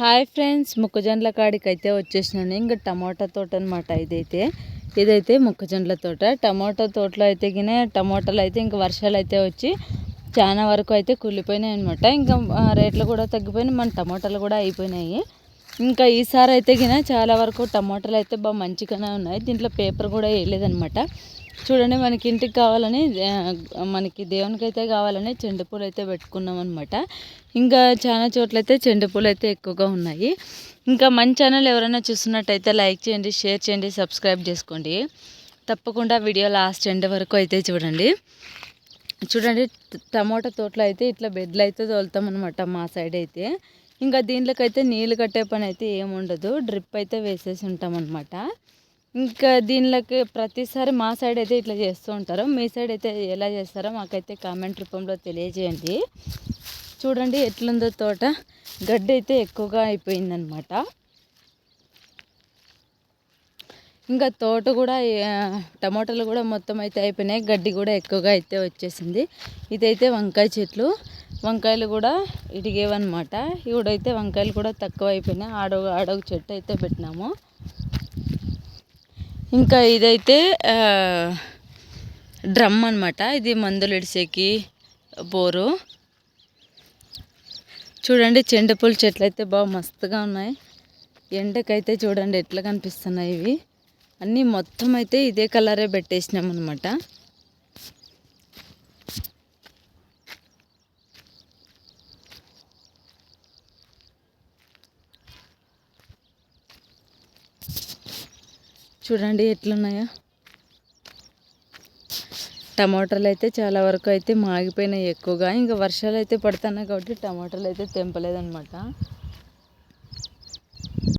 Hi friends మొక్కజొన్నల కాడికి అయితే వచ్చేసినాను. ఇంకా టమాటా తోట అనమాట ఇదైతే. ఇదైతే మొక్కజొన్నల తోట. టమాటా తోటలో అయితే గిన టమాటాలు అయితే ఇంకా వర్షాలు అయితే వచ్చి చాలా వరకు అయితే కుళ్ళిపోయినాయి అనమాట ఇంకా రేట్లు కూడా తగ్గిపోయినాయి. మన టమాటాలు కూడా అయిపోయినాయి. ఇంకా ఈసారి అయితే గిన చాలా వరకు టమాటాలు అయితే బాగా మంచిగానే ఉన్నాయి. దీంట్లో పేపర్ కూడా వేయలేదనమాట చూడండి మనకి ఇంటికి కావాలని మనకి దేవునికి అయితే కావాలని చెండు పూలు అయితే పెట్టుకున్నాం అనమాట ఇంకా చాలా చోట్ల అయితే చెండు పూలు అయితే ఎక్కువగా ఉన్నాయి. ఇంకా మన ఛానల్ ఎవరైనా చూస్తున్నట్టయితే లైక్ చేయండి షేర్ చేయండి సబ్స్క్రైబ్ చేసుకోండి. తప్పకుండా వీడియో లాస్ట్ ఎండ్ వరకు అయితే చూడండి. చూడండి టమోటా తోటలో అయితే ఇట్లా బెడ్లు అయితే తోలుతాం అనమాట మా సైడ్ అయితే. ఇంకా దీంట్లోకైతే నీళ్ళు కట్టే పని అయితే ఏముండదు డ్రిప్ అయితే వేసేసి ఉంటాం అనమాట ఇంకా దీనిలోకి ప్రతిసారి మా సైడ్ అయితే ఇట్లా చేస్తూ ఉంటారు. మీ సైడ్ అయితే ఎలా చేస్తారో మాకైతే కామెంట్ రూపంలో తెలియజేయండి. చూడండి ఎట్లుందో తోట. గడ్డి అయితే ఎక్కువగా అయిపోయిందనమాట ఇంకా తోట కూడా టమాటాలు కూడా మొత్తం అయితే అయిపోయినాయి. గడ్డి కూడా ఎక్కువగా అయితే వచ్చేసింది. ఇదైతే వంకాయ చెట్లు. వంకాయలు కూడా ఇడిగేవన్నమాట. ఇవిడైతే వంకాయలు కూడా తక్కువ అయిపోయినాయి. ఆడో ఆడొక చెట్టు అయితే పెట్టినాము. ఇంకా ఇదైతే డ్రమ్ అనమాట ఇది మందులు ఇడిసేకి బోరు. చూడండి చెండుపూల చెట్లు అయితే బాగా మస్తుగా ఉన్నాయి. ఎండకైతే చూడండి ఎట్లా కనిపిస్తున్నాయి ఇవి. అన్నీ మొత్తం అయితే ఇదే కలరే పెట్టేసినాం అనమాట చూడండి ఎట్లున్నాయో. టమాటాలు అయితే చాలా వరకు అయితే మాగిపోయినాయి ఎక్కువగా. ఇంకా వర్షాలు అయితే పడుతున్నాయి కాబట్టి టమాటాలు అయితే తెంపలేదనమాట